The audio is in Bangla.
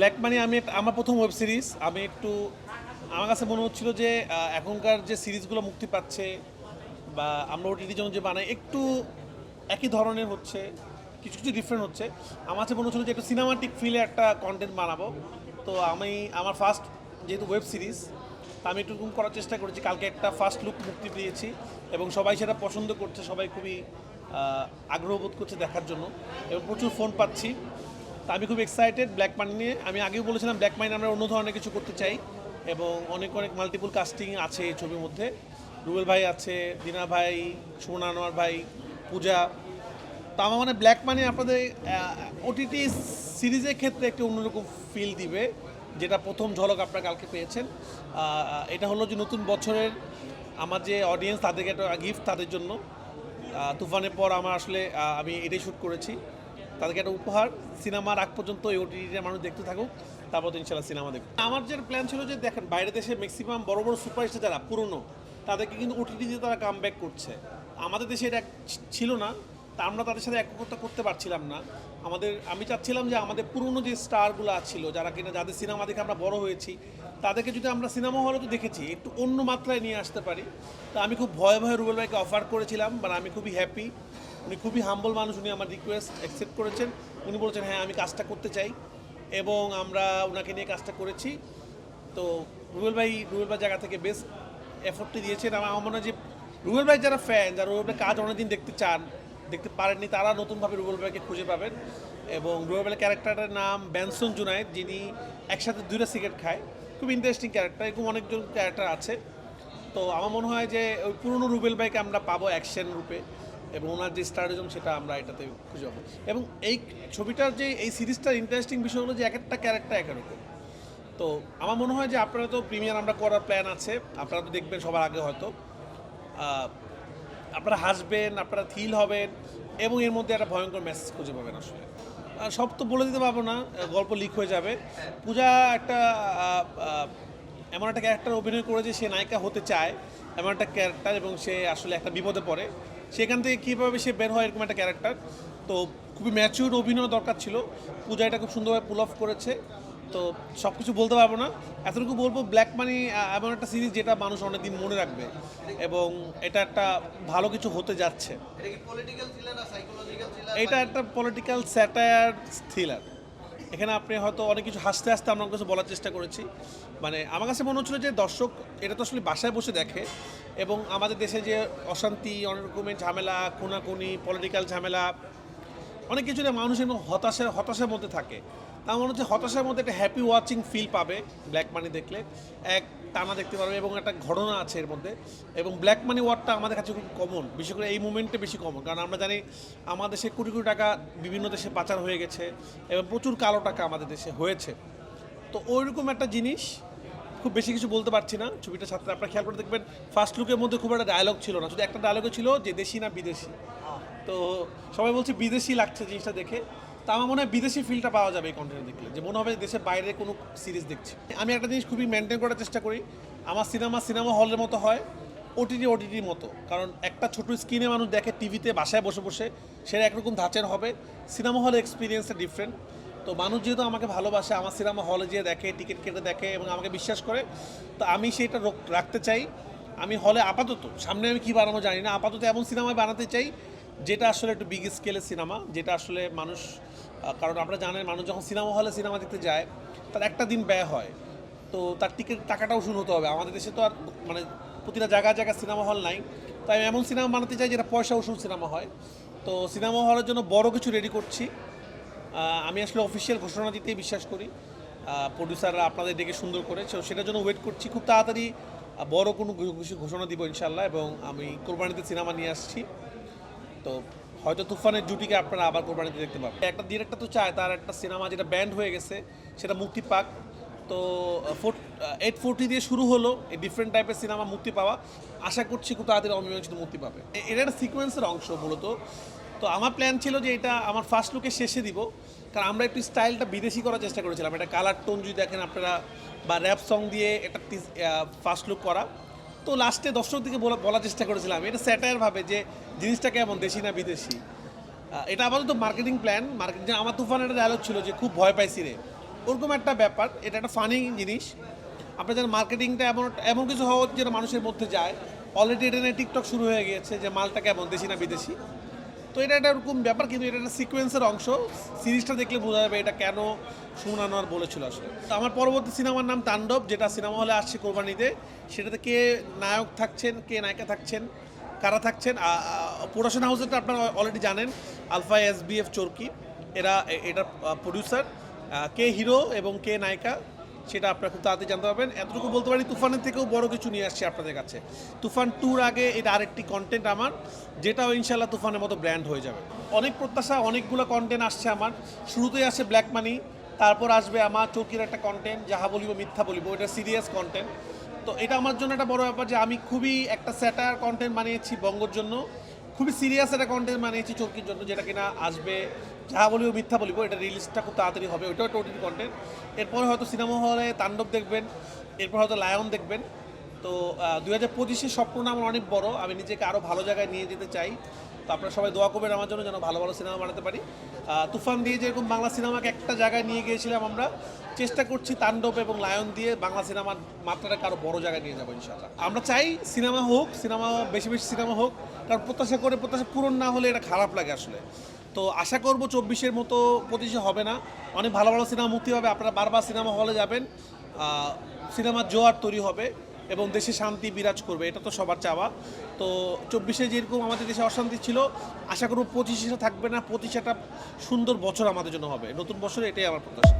ব্ল্যাক মানি আমি আমার প্রথম ওয়েব সিরিজ আমি একটু, আমার কাছে মনে হচ্ছিল যে এখনকার যে সিরিজগুলো মুক্তি পাচ্ছে, বা আমরা ওটিটির জন্য যে বানাই, একটু একই ধরনের হচ্ছে, কিছু কিছু ডিফারেন্ট হচ্ছে। আমার কাছে মনে হচ্ছিল যে একটু সিনেমাটিক ফিলে একটা কন্টেন্ট বানাবো। তো আমি, আমার ফার্স্ট যেহেতু ওয়েব সিরিজ আমি একটু করার চেষ্টা করেছি। কালকে একটা ফার্স্ট লুক মুক্তি পেয়েছি, এবং সবাই সেটা পছন্দ করছে, সবাই খুবই আগ্রহ বোধ করছে দেখার জন্য, এবং প্রচুর ফোন পাচ্ছি। তা আমি খুব এক্সাইটেড ব্ল্যাক মানি নিয়ে। আমি আগেও বলেছিলাম ব্ল্যাক মাইন আমরা অন্য ধরনের কিছু করতে চাই এবং অনেক অনেক মাল্টিপুল কাস্টিং আছে এই ছবির মধ্যে। রুবেল ভাই আছে, দিনা ভাই, সুমন আনোয়ার ভাই, পূজা। তা আমার মানে ব্ল্যাক মানি আপনাদের ওটিটি সিরিজের ক্ষেত্রে একটি অন্যরকম ফিল দিবে, যেটা প্রথম ঝলক আপনারা কালকে পেয়েছেন। এটা হলো যে নতুন বছরের আমার যে অডিয়েন্স তাদেরকে একটা গিফট তাদের জন্য। তুফানের পর আমার আসলে আমি এটাই শ্যুট করেছি। তাদেরকে একটা উপহার, সিনেমার আগ পর্যন্ত এই ওটিটিতে মানুষ দেখতে থাকুক, তারপর তো ইনশাল্লাহ সিনেমা দেখুক। আমার যে প্ল্যান ছিল যে দেখেন বাইরে দেশে ম্যাক্সিমাম বড় বড় সুপারস্টার যারা, পুরনো, তাদেরকে কিন্তু ওটিটিতে তারা কাম ব্যাক করছে। আমাদের দেশে এটা ছিল না, তা আমরা তাদের সাথে একত্র করতে পারছিলাম না। আমাদের, আমি চাচ্ছিলাম যে আমাদের পুরনো যে স্টারগুলো ছিল, যারা কিনা যাদের সিনেমা দেখে আমরা বড় হয়েছি, তাদেরকে যদি আমরা সিনেমা হলে তো দেখেছি, একটু অন্য মাত্রায় নিয়ে আসতে পারি। তা আমি খুব ভয়ে ভয়ে রুবেল ভাইকে অফার করেছিলাম বাট আমি খুবই হ্যাপি উনি খুবই হাম্বল মানুষ, উনি আমার রিকোয়েস্ট অ্যাকসেপ্ট করেছেন। উনি বলেছেন হ্যাঁ আমি কাজটা করতে চাই। এবং আমরা ওনাকে নিয়ে কাজটা করেছি। তো রুবেল ভাই রুবেল ভাই জায়গা থেকে বেস্ট এফোর্টটি দিয়েছেন। আমার আমার মনে হয় যে রুবেল ভাই যারা ফ্যান যারা রুবেল কাজ অনেকদিন দেখতে চান, দেখতে পারেননি, তারা নতুনভাবে রুবেল ভাইকে খুঁজে পাবেন। এবং রুবেল ভাইয়ের ক্যারেক্টারের নাম ব্যানসন জুনাইদ যিনি একসাথে দুইটা সিগারেট খায়। খুব ইন্টারেস্টিং ক্যারেক্টার এরকম অনেকজন ক্যারেক্টার আছে। তো আমার মনে হয় যে ওই পুরনো রুবেল ভাইকে আমরা পাবো অ্যাকশন রূপে। এবং ওনার যে স্টারিজম সেটা আমরা এটাতে খুঁজে পাবো। এবং এই ছবিটার যে, এই সিরিজটার ইন্টারেস্টিং বিষয় হলো যে এক একটা ক্যারেক্টার এক রকম। তো আমার মনে হয় যে আপনারা তো প্রিমিয়ার আমরা করার প্ল্যান আছে, আপনারা তো দেখবেন সবার আগে হয়তো। আপনারা হাসবেন, আপনারা থিল হবেন এবং এর মধ্যে একটা ভয়ঙ্কর মেসেজ খুঁজে পাবেন আসলে। সব তো বলে দিতে পারব না, গল্প লিক হয়ে যাবে। পূজা একটা এমন একটা ক্যারেক্টার অভিনয় করে যে সে নায়িকা হতে চায় এমন একটা ক্যারেক্টার এবং সে আসলে একটা বিপদে পড়ে। সেখান থেকে কীভাবে সে বের হয় এরকম একটা ক্যারেক্টার তো খুবই ম্যাচিউর অভিনয় দরকার ছিল। পূজা এটা খুব সুন্দরভাবে পুল অফ করেছে। তো সব কিছু বলতে পারব না। এতটুকু বলব ব্ল্যাক মানি এমন একটা সিরিজ যেটা মানুষ অনেকদিন মনে রাখবে এবং এটা একটা ভালো কিছু হতে যাচ্ছে। এটা একটা পলিটিক্যাল স্যাটায়ার থ্রিলার এখানে আপনি হয়তো অনেক কিছু হাসতে হাসতে আমরা কিছু বলার চেষ্টা করেছি। মানে আমার কাছে মনে হচ্ছিল যে দর্শক, এটা তো আসলে বাসায় বসে দেখে এবং আমাদের দেশে যে অশান্তি, অনেক রকমের ঝামেলা, কোনাকুনি পলিটিক্যাল ঝামেলা অনেক কিছু নিয়ে মানুষ এবং হতাশা হতাশার মধ্যে থাকে। তার মনে হচ্ছে হতাশার মধ্যে একটা হ্যাপি ওয়াচিং ফিল পাবে ব্ল্যাক মানি দেখলে। এক টানা দেখতে পারবে এবং একটা ঘটনা আছে এর মধ্যে। এবং ব্ল্যাক মানি ওয়ার্ডটা আমাদের কাছে খুব কমন বিশেষ করে এই মুমেন্টে বেশি কমন কারণ আমরা জানি আমাদের দেশে কোটি কোটি টাকা বিভিন্ন দেশে পাচার হয়ে গেছে এবং প্রচুর কালো টাকা আমাদের দেশে হয়েছে। তো ওইরকম একটা জিনিস খুব বেশি কিছু বলতে পারছি না। ছবিটা সাথে আপনারা খেয়াল করে দেখবেন ফার্স্ট লুকের মধ্যে খুব একটা ডায়লগ ছিল না। শুধু একটা ডায়লগে ছিল যে দেশি না বিদেশি। তো সবাই বলছে বিদেশি লাগছে জিনিসটা দেখে। তা আমার মনে হয় বিদেশি ফিলটা পাওয়া যাবে এই কন্টেন্ট দেখলে। যে মনে হবে দেশের বাইরে কোনো সিরিজ দেখছি। আমি একটা জিনিস খুবই মেনটেন করার চেষ্টা করি। আমার সিনেমা সিনেমা হলের মতো হয় ওটিটি ওটিটির মতো। কারণ একটা ছোট স্ক্রিনে মানুষ দেখে টিভিতে বাসায় বসে বসে সেটা একরকম ধাঁচের হবে। সিনেমা হলে এক্সপিরিয়েন্সটা ডিফারেন্ট তো মানুষ যেহেতু আমাকে ভালোবাসে, আমার সিনেমা হলে যেয়ে দেখে টিকিট কেটে দেখে এবং আমাকে বিশ্বাস করে, তো আমি সেটা রাখতে চাই। আমি হলে আপাতত, সামনে আমি কী বানাবো জানি না, আপাতত এমন সিনেমা বানাতে চাই যেটা আসলে একটু বিগ স্কেলের সিনেমা যেটা আসলে মানুষ কারণ আমরা জানেন মানুষ যখন সিনেমা হলে সিনেমা দেখতে যায়, তার একটা দিন ব্যয় হয়। তো তার টিকিট টাকাটাও শুরু হতে হবে। আমাদের দেশে তো আর মানে প্রতিটা জায়গায় জায়গায় সিনেমা হল নাই। তাই আমি এমন সিনেমা বানাতে চাই যেটা পয়সা উসুল সিনেমা হয়। তো সিনেমা হলের জন্য বড় কিছু রেডি করছি। আমি আসলে অফিসিয়াল ঘোষণা দিতেই বিশ্বাস করি। প্রডিউসাররা আপনাদের ডেকে সুন্দর করে। সেটার জন্য ওয়েট করছি। খুব তাড়াতাড়ি বড় কোনো কিছু ঘোষণা দিব ইনশাল্লাহ এবং আমি কোরবানিতে সিনেমা নিয়ে আসছি। তো হয়তো তুফানের জুটিকে আপনারা আবার কোরবানিতে দেখতে পাবেন। একটা ডিরেক্টর তো চায়, তার একটা সিনেমা যেটা ব্যান্ড হয়ে গেছে, সেটা মুক্তি পাক। তো এইট ফোরটি দিয়ে শুরু হলো এই ডিফারেন্ট টাইপের সিনেমা মুক্তি পাওয়া। আশা করছি খুব তাড়াতাড়ি অমীমাংসিত মুক্তি পাবে। এটা একটা সিকোয়েন্সের অংশ মূলত। তো আমার প্ল্যান ছিল যে এটা আমার ফার্স্ট লুকে শেষে দিব। কারণ আমরা একটু স্টাইলটা বিদেশি করার চেষ্টা করেছিলাম। এটা কালার টোন যদি দেখেন আপনারা, বা র্যাপ সং দিয়ে একটা ফার্স্ট লুক করা। তো লাস্টে দর্শক দিকে বলা বলার চেষ্টা করেছিলাম, এটা স্যাটায়ার ভাবে যে জিনিসটা কেমন, দেশি না বিদেশি? এটা আপাতত মার্কেটিং প্ল্যান মার্কেটিং আমার তুফান একটা ডায়লগ ছিল যে খুব ভয় পাইছি রে। ওরকম একটা ব্যাপার, এটা একটা ফানি জিনিস। আপনার যেন মার্কেটিংটা এমন এমন কিছু হওয়া যেটা মানুষের মধ্যে যায়। অলরেডি এটা নিয়ে টিকটক শুরু হয়ে গিয়েছে যে মালটা কেমন, দেশি না বিদেশি? তো এটা একটা এরকম ব্যাপার, কিন্তু এটা একটা সিকোয়েন্সের অংশ। সিরিজটা দেখলে বোঝা যাবে এটা কেন সুমন আনোয়ার বলেছিল আসলে। তো আমার পরবর্তী সিনেমার নাম তাণ্ডব, যেটা সিনেমা হলে আসছে কোরবানিতে। সেটাতে কে নায়ক থাকছেন, কে নায়িকা থাকছেন, কারা থাকছেন? প্রোডাকশন হাউসেরটা আপনারা অলরেডি জানেন, Alpha S V F Chorki. এরা, এ- এটার প্রডিউসার কে হিরো এবং কে নায়িকা? সেটা আপনারা খুব তাড়াতাড়ি জানতে পারবেন। এতটুকু বলতে পারি, তুফানের থেকেও বড় কিছু নিয়ে আসছে আপনাদের কাছে। তুফান ট্যুর আগে এটা আরেকটি কন্টেন্ট আমার, যেটাও ইনশাল্লাহ তুফানের মতো ব্র্যান্ড হয়ে যাবে। অনেক প্রত্যাশা, অনেকগুলো কন্টেন্ট আসছে আমার। শুরুতেই আসে ব্ল্যাক মানি তারপর আসবে আমার চৌকির একটা কন্টেন্ট যাহা বলিব মিথ্যা বলিব, এটা সিরিয়াস কন্টেন্ট তো এটা আমার জন্য একটা বড় ব্যাপার যে আমি খুবই একটা স্যাটার কন্টেন্ট বানিয়েছি বঙ্গর জন্য। খুবই সিরিয়াস একটা কন্টেন্ট বানিয়েছি চরকির জন্য, যেটা কিনা আসবে, যা বলিব মিথ্যা বলিব এটা রিলিজটা খুব তাড়াতাড়ি হবে, ওইটাও টোটালি কন্টেন্ট এরপরে হয়তো সিনেমা হলে তাণ্ডব দেখবেন, এরপর হয়তো লায়ন দেখবেন। তো দু হাজার পঁচিশের স্বপ্নটা আমার অনেক বড়, আমি নিজেকে আরও ভালো জায়গায় নিয়ে যেতে চাই। তো আপনারা সবাই দোয়া করবেন আমার জন্য যেন ভালো ভালো সিনেমা বানাতে পারি। তুফান দিয়ে যেরকম বাংলা সিনেমাকে একটা জায়গায় নিয়ে গিয়েছিলাম আমরা, চেষ্টা করছি তাণ্ডব এবং লায়ন দিয়ে বাংলা সিনেমার মাত্রাটাকে আরও বড় জায়গায় নিয়ে যাব ইনশাল্লাহ আমরা চাই সিনেমা হোক, সিনেমা বেশি বেশি সিনেমা হোক, কারণ প্রত্যাশা করে প্রত্যাশা পূরণ না হলে এটা খারাপ লাগে আসলে। তো আশা করব চব্বিশের মতো পঁচিশে হবে না, অনেক ভালো ভালো সিনেমা মুক্তি হবে, আপনারা বারবার সিনেমা হলে যাবেন সিনেমার জোয়ার তৈরি হবে। এবং দেশে শান্তি বিরাজ করবে, এটা তো সবার চাওয়া। তো চব্বিশে যেরকম আমাদের দেশে অশান্তি ছিল, আশা করব পঁচিশে থাকবে না পঁচিশেটা সুন্দর বছর আমাদের জন্য হবে। নতুন বছর এটাই আমার প্রত্যাশা।